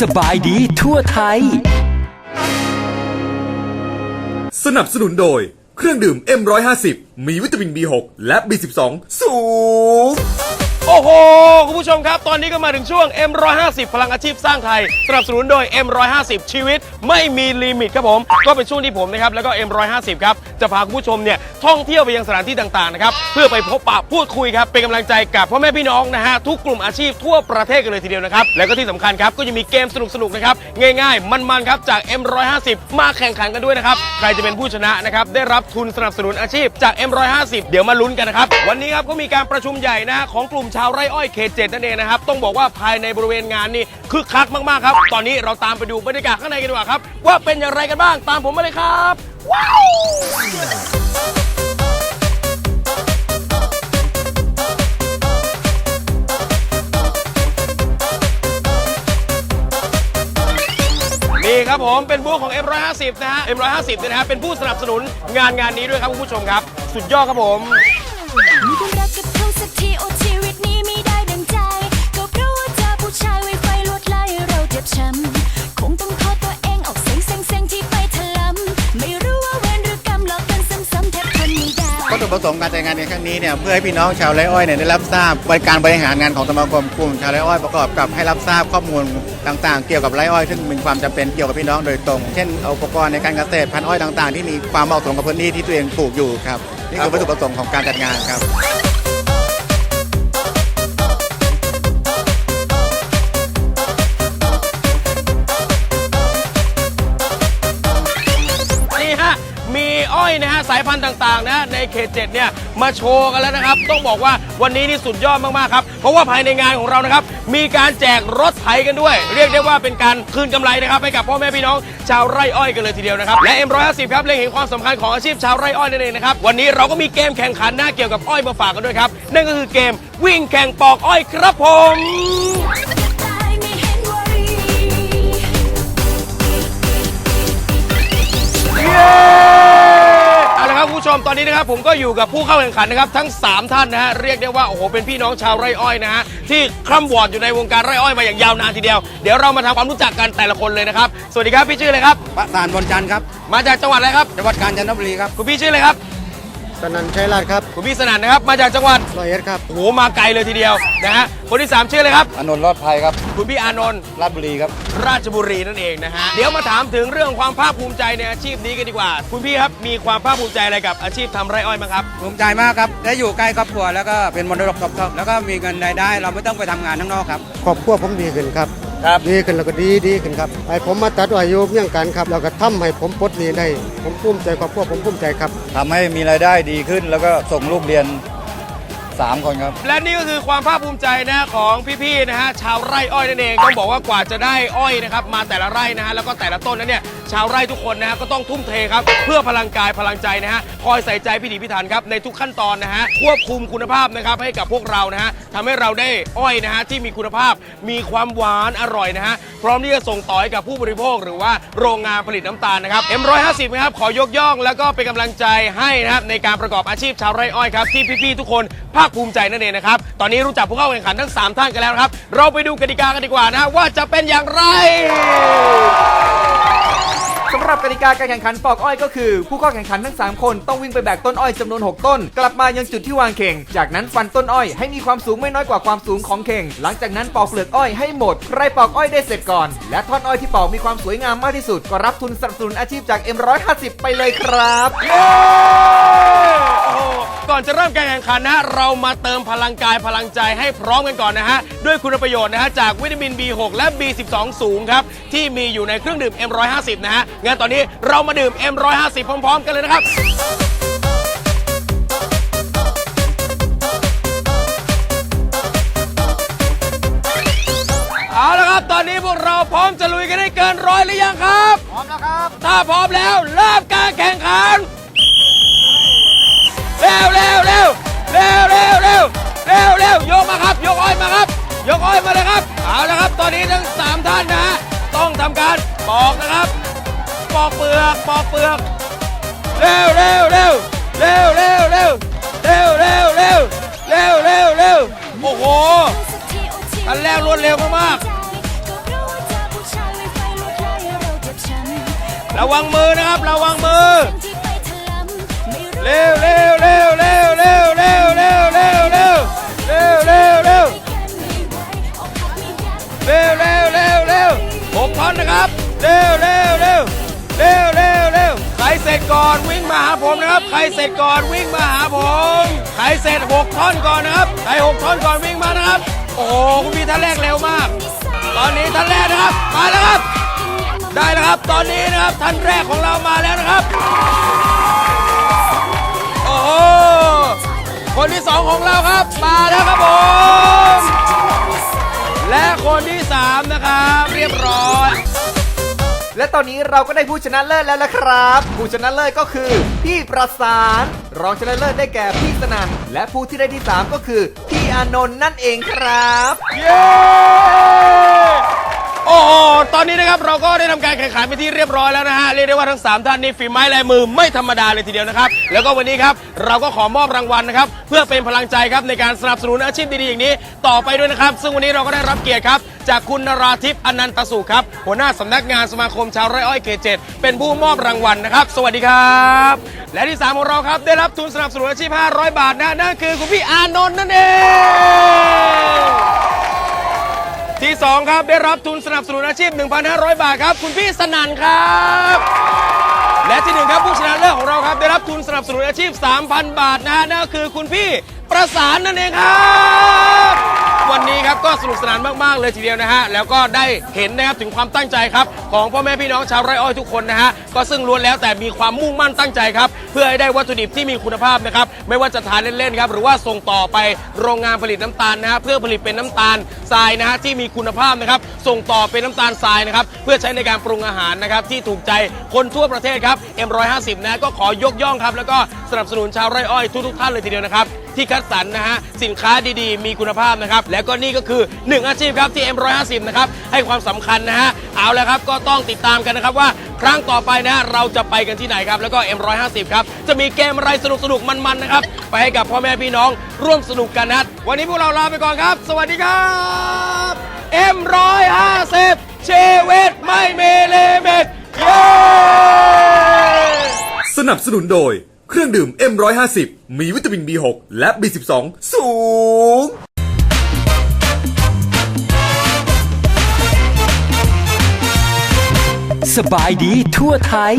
สบายดีทั่วไทย สนับสนุนโดยเครื่องดื่ม M150 มีวิตามิน B6 และ B12 สูง อ้โห คุณผู้ชมครับ ตอนนี้ก็มาถึงช่วง M150 พลังอาชีพสร้างไทย สนับสนุนโดย M150 ชีวิตไม่มีลิมิตครับผม ก็เป็นช่วงที่ผมนะครับ แล้วก็ M150 ครับ จะพาคุณผู้ชมเนี่ย ท่องเที่ยวไปยังสถานที่ต่างๆนะครับ เพื่อไปพบปะพูดคุยครับ เป็นกำลังใจกับพ่อแม่พี่น้องนะฮะ ทุกกลุ่มอาชีพทั่วประเทศกันเลยทีเดียวนะครับ แล้วก็ที่สำคัญครับ ก็ยังมีเกมสนุกๆนะครับ ง่ายๆ มันๆ ครับ จาก M150 มาแข่งขันกันด้วยนะครับ ใครจะเป็นผู้ชนะนะครับ ได้รับทุนสนับสนุนอาชีพจาก M150 เดี๋ยวมาลุ้นกันนะครับ วันนี้ครับก็มีการประชุมใหญ่นะฮะของกลุ่มชาวไร่อ้อยเขตเจ็ดนั่นเองนะครับ ต้องบอกว่าภายในบริเวณงานนี่คึกคักมากๆครับ ตอนนี้เราตามไปดูบรรยากาศข้างในกันดีกว่าครับ ว่าเป็นอย่างไรกันบ้างตามผมมาเลยครับ ว้าวนี่ครับผมเป็นบูธของ M150 นะฮะ M150 เนี่ยนะฮะเป็นผู้สนับสนุนงานงานนี้ด้วยครับคุณผู้ชมครับ สุดยอดครับผม ประสงค์การจัดงานในครั้งนี้เนี่ยเพื่อให้พี่น้องชาวไร่อ้อยเนี่ยได้รับทราบบริการบริหารงานของสมาคมกลุ่มชาวไร่อ้อยประกอบกับให้รับทราบข้อมูลต่างๆ เกี่ยวกับไร่อ้อยซึ่งมีความจำเป็นเกี่ยวกับพี่น้องโดยตรง เช่นเอาอุปกรณ์ในการเกษตรพันธุ์อ้อยต่างๆ ที่มีความเหมาะสมกับพื้นที่ที่ตัวเองปลูกอยู่ครับนี่คือวัตถุประสงค์ของการจัดงานครับายพันธุ์ต่างๆนะในเขตเจ็ดเนี่ยมาโชว์กันแล้วนะครับ ต้องบอกว่าวันนี้นี่สุดยอดมากๆครับ เพราะว่าภายในงานของเรานะครับ มีการแจกรถไถกันด้วย เรียกได้ว่าเป็นการคืนกำไรนะครับให้กับพ่อแม่พี่น้องชาวไร่อ้อยกันเลยทีเดียวนะครับและ M150 ครับเล็งเห็นความสำคัญของอาชีพชาวไร่อ้อยนั่นเองนะครับวันนี้เราก็มีเกมแข่งขันนะเกี่ยวกับอ้อยมาฝากกันด้วยครับนั่นก็คือเกมวิ่งแข่งปอกอ้อยครับผมตาย ผู้ชมตอนนี้นะครับผมก็อยู่กับผู้เข้าแข่งขันนะครับทั้ง 3 ท่านนะฮะเรียกได้ว่าโอ้โหเป็นพี่น้องชาวไร่อ้อยนะฮะที่คร่ำวอร์ดอยู่ในวงการไร่อ้อยมาอย่างยาวนานทีเดียว เดี๋ยวเรามาทำความรู้จักกันแต่ละคนเลยนะครับสวัสดีครับพี่ชื่ออะไรครับประธานบนจันทร์ครับมาจากจังหวัดอะไรครับจังหวัดกาญจนบุรีครับคุณพี่ชื่ออะไรครับ สนันชัยราชครับคุณพี่สนั่นนะครับมาจากจังหวัดร้อยเอ็ดครับโอ้โหมาไกลเลยทีเดียวนะฮะคนที่สามชื่ออะไรครับ อนนท์รอดภัยครับคุณพี่อานนท์ ราชบุรีครับ ราชบุรีนั่นเองนะฮะ เดี๋ยวมาถามถึงเรื่องความภาคภูมิใจในอาชีพนี้กันดีกว่า คุณพี่ครับ มีความภาคภูมิใจอะไรกับอาชีพทำไร่อ้อยบ้างครับ ภูมิใจมากครับ ได้อยู่ใกล้ครอบครัวแล้วก็เป็นมรดกตกทอดแล้วก็มีเงินรายได้ เราไม่ต้องไปทำงานข้างนอกครับ ครอบครัวผมดีขึ้นครับครับดีขึ้นแล้วก็ดีดีขึ้นครับไอ้ผมมาตัดอายุเมี่ยงกันครับแล้วก็ทำให้ผมปลดหนี้ได้ ผมภูมิใจครอบครัวผมภูมิใจครับทำให้มีรายได้ดีขึ้นแล้วก็ส่งลูกเรียน 3 คนครับ และนี่ก็คือความภาคภูมิใจนะของพี่ๆนะฮะชาวไร่อ้อยนั่นเองต้องบอกว่ากว่าจะได้อ้อยนะครับมาแต่ละไร่นะฮะแล้วก็แต่ละต้นนั้นเนี่ยชาวไร่ทุกคนนะฮะก็ต้องทุ่มเทครับเพื่อพลังกายพลังใจนะฮะคอยใส่ใจพิถีพิถันครับในทุกขั้นตอนนะฮะควบคุมคุณภาพนะครับให้กับพวกเรานะฮะทำให้เราได้อ้อยนะฮะที่มีคุณภาพมีความหวานอร่อยนะฮะพร้อมที่จะส่งต่อให้กับผู้บริโภคหรือว่าโรงงานผลิตน้ำตาลนะครับ M150 นะครับขอยกย่อง แล้วก็เป็นกำลังใจให้นะครับในการประกอบอาชีพชาวไร่อ้อยครับที่พี่ๆทุกคนภาาคภูมิใจนั่นเองนะครับ ตอนนี้รู้จักผู้เข้าแข่งขันทั้ง 3 ท่านกันแล้วนะครับ เราไปดูกติกากันดีกว่านะว่าจะเป็นอย่างไรสำหรับกติกาการแข่งขันปอกอ้อยก็คือ ผู้เข้าแข่งขันทั้ง 3 คนต้องวิ่งไปแบกต้นอ้อยจำนวน 6 ต้น กลับมายังจุดที่วางเข่ง จากนั้นฟันต้นอ้อยให้มีความสูงไม่น้อยกว่าความสูงของเข่ง หลังจากนั้นปอกเปลือกอ้อยให้หมด ใครปอกอ้อยได้เสร็จก่อน และท่อนอ้อยที่ปอกมีความสวยงามมากที่สุด ก็รับทุนสนับสนุนอาชีพจาก M150 ไปเลยครับโอ้โห ก่อนจะเริ่มการแข่งขันนะฮะเรามาเติมพลังกายพลังใจให้พร้อมกันก่อนนะฮะด้วยคุณประโยชน์นะฮะจากวิตามิน B6 และ B12 สูงครับที่มีอยู่ในเครื่องดื่ม M150 นะฮะงั้นตอนนี้เรามาดื่ม M150 พร้อม ๆ กันเลยนะครับ เอาละครับ ตอนนี้พวกเราพร้อมจะลุยกันได้เกินร้อยหรือยังครับ พร้อมแล้วครับ ถ้าพร้อมแล้ว เริ่ม กอ้อยมาครับ ยกอ้อยมาเลยครับ เอาละครับ ตอนนี้ทั้ง 3 ท่านนะต้องทำการปอกนะครับ ปอกเปลือก ปอกเปลือก เร็วเร็วเร็วเร็วเร็วเร็วเร็วเร็วเร็วเร็วเร็วเร็วโอ้โหอันแรกรวดเร็วมากๆระวังมือนะครับ ระวังมือ เร็วเร็วเร็ว อนนะครับ เร็วเร็วเร็วเร็วเร็วเร็วใครเสร็จก่อนวิ่งมาหาผมนะครับ ใครเสร็จก่อนวิ่งมาหาผม ใครเสร็จหกท่อนก่อนนะครับ ใครหกท่อนก่อนวิ่งมานะครับ โอ้โหคุณพี่ท่านแรกเร็วมาก ตอนนี้ท่านแรกนะครับ มาแล้วครับ ได้แล้วครับ ตอนนี้นะครับท่านแรกของเรามาแล้วนะครับ โอ้โห คนที่สองของเราครับ มาแล้วครับผม และคนที่สามนะครับ เรียบร้อย และตอนนี้เราก็ได้ผู้ชนะเลิศแล้วละครับ ผู้ชนะเลิศก็คือ พี่ประสาน รองชนะเลิศได้แก่พี่สนันและผู้ที่ได้ที่ 3 ก็คือ พี่อานนท์นั่นเองครับ เย้ โอ้โหตอนนี้นะครับเราก็ได้ทำการแข่งขันไปที่เรียบร้อยแล้วนะฮะ เรียกได้ว่าทั้ง 3 ท่านนี่ฝีไม้ลายมือไม่ธรรมดาเลยทีเดียวนะครับ แล้วก็วันนี้ครับเราก็ขอมอบรางวัลนะครับ เพื่อเป็นพลังใจครับในการสนับสนุนอาชีพดีๆอย่างนี้ ต่อไปด้วยนะครับ ซึ่งวันนี้เราก็ได้รับเกียรติครับ จากคุณนราทิพย์อนันตสุขครับ หัวหน้าสำนักงานสมาคมชาวไร่อ้อยเขตเจ็ดเป็นผู้มอบรางวัลนะครับ สวัสดีครับ และที่สามของเราครับได้รับทุนสนับสนุนอาชีพ 500 บาทนะนั่นคือคุณพี่อานนท์นั่นเอง ที่ 2 ครับได้รับทุนสนับสนุนอาชีพ 1,500 บาทครับ คุณพี่สนั่นครับ และที่หนึ่งครับผู้ชนะเลิศของเราครับ ได้รับทุนสนับสนุนอาชีพ 3,000 บาทนะฮะนั่นก็คือคุณพี่ประสานนั่นเองครับ วันนี้ครับก็สนุกสนานมากๆเลยทีเดียวนะฮะแล้วก็ได้เห็นนะครับถึงความตั้งใจครับของพ่อแม่พี่น้องชาวไร่อ้อยทุกคนนะฮะก็ซึ่งล้วนแล้วแต่มีความมุ่งมั่นตั้งใจครับเพื่อให้ได้วัตถุดิบที่มีคุณภาพนะครับไม่ว่าจะทานเล่นๆครับหรือว่าส่งต่อไปโรงงานผลิตน้ำตาลนะฮะเพื่อผลิตเป็นน้ำตาลทรายนะฮะที่มีคุณภาพนะครับส่งต่อเป็นน้ำตาลทรายนะครับเพื่อใช้ในการปรุงอาหารนะครับที่ถูกใจคนทั่วประเทศครับ M150 นะก็ขอยกย่องครับแล้วก็สนับสนุนชาวไร่อ้อยทุกๆท่านเลยทีเดียวนะครับ ที่คัดสรรนะฮะสินค้าดีๆ มีคุณภาพนะครับ แล้วก็นี่ก็คือ 1 อาชีพครับที่ M150 นะครับให้ความสำคัญนะฮะเอาแล้วครับก็ต้องติดตามกันนะครับว่าครั้งต่อไปนะเราจะไปกันที่ไหนครับ แล้วก็ M150 ครับจะมีเกมอะไรสนุกๆมันๆนะครับไปให้กับพ่อแม่พี่น้องร่วมสนุกกันนะวันนี้พวกเราลาไปก่อนครับ สวัสดีครับ M150 ชีวิตไม่มีลิมิตเย้สนับสนุนโดย เครื่องดื่ม M150 มีวิตามิน B6 และ B12 สูง สบายดีทั่วไทย